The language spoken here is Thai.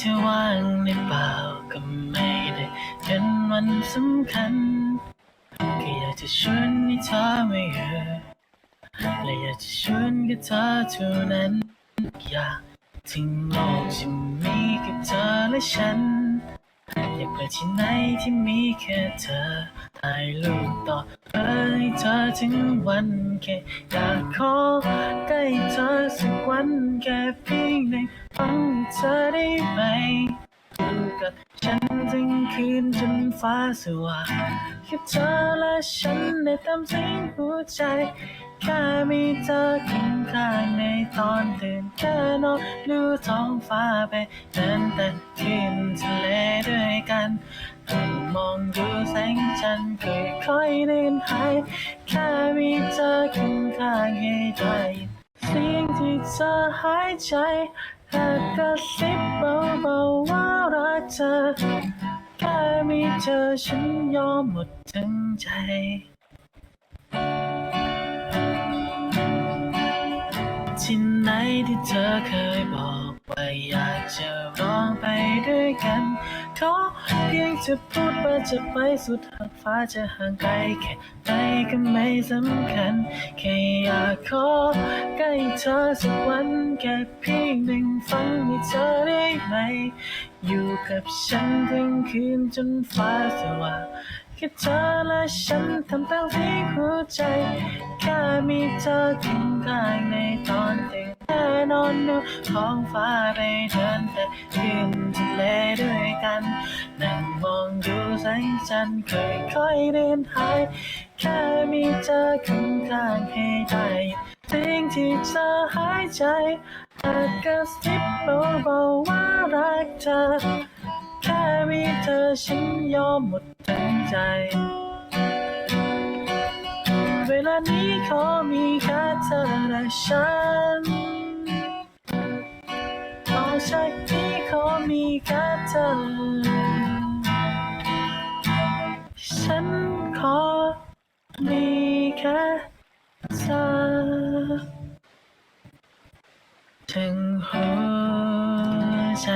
จะว่างในเปล่าก็ไม่ได้เป็นวันสำคัญก็อยากจะชวนให้เธอมาอยู่และอยากจะชวนกับเธอเท่านั้น อยากทิ้งโลกที่มีกับเธอและฉัน อยากไปที่ไหนที่มีแค่เธอถ่ายรูปต่อเพื่อให้เธอถึงวันแค่อยากขอได้เธอสักวันแค่เพียงได้ฟังเธอได้ไหม กับฉันทั้งคืนจนฟ้าสว่างแค่เธอและฉันในตามสียงหัวใจ แค่มีเธอข้างข้างในตอนตื่นแค่นอนดูท้องฟ้าไปเดินแต่ขึ้นทะเลด้วยกันมองดูแสงจันทร์ค่อยๆเดินหายแค่มีเธอข้างข้างให้ได้ เสียงที่เธอหายใจแค่กระซิบเบาๆว่ารักเธอแค่มีเธอฉันยอมหมดทั้งใจ ที่ไหนที่เธอเคยบอกว่าอยากจะร้องไปด้วยกันขอเพียงจะพูดว่าจะไปสุดหางฟ้าจะห่างไกลแค่ไหนก็ไม่สำคัญ แค่อยากขอใกล้เธอสักวันแค่เพียงหนึ่งฟังให้เธอได้ไหม อยู่กับฉันทั้งคืนจนฟ้าสว่างแค่เธอและฉันทำตามที่หัวใจ แค่มีเธอข้างข้างใน นอนดูท้องฟ้าไปเดินแต่ขึ้นทะเลด้วยกัน นั่งมองดูแสงจันทร์ค่อยๆเดินหาย แค่มีเธอข้างข้างให้ได้สิ่งที่เธอหายใจอาจกระซิบเบาๆว่ารักเธอ แค่มีเธอฉันยอมหมดทั้งใจเวลานี้ขอมีแค่เธอและฉัน ชักที่เขามีกับเธอ ฉันขอมีแค่เธอถึงหัวใจ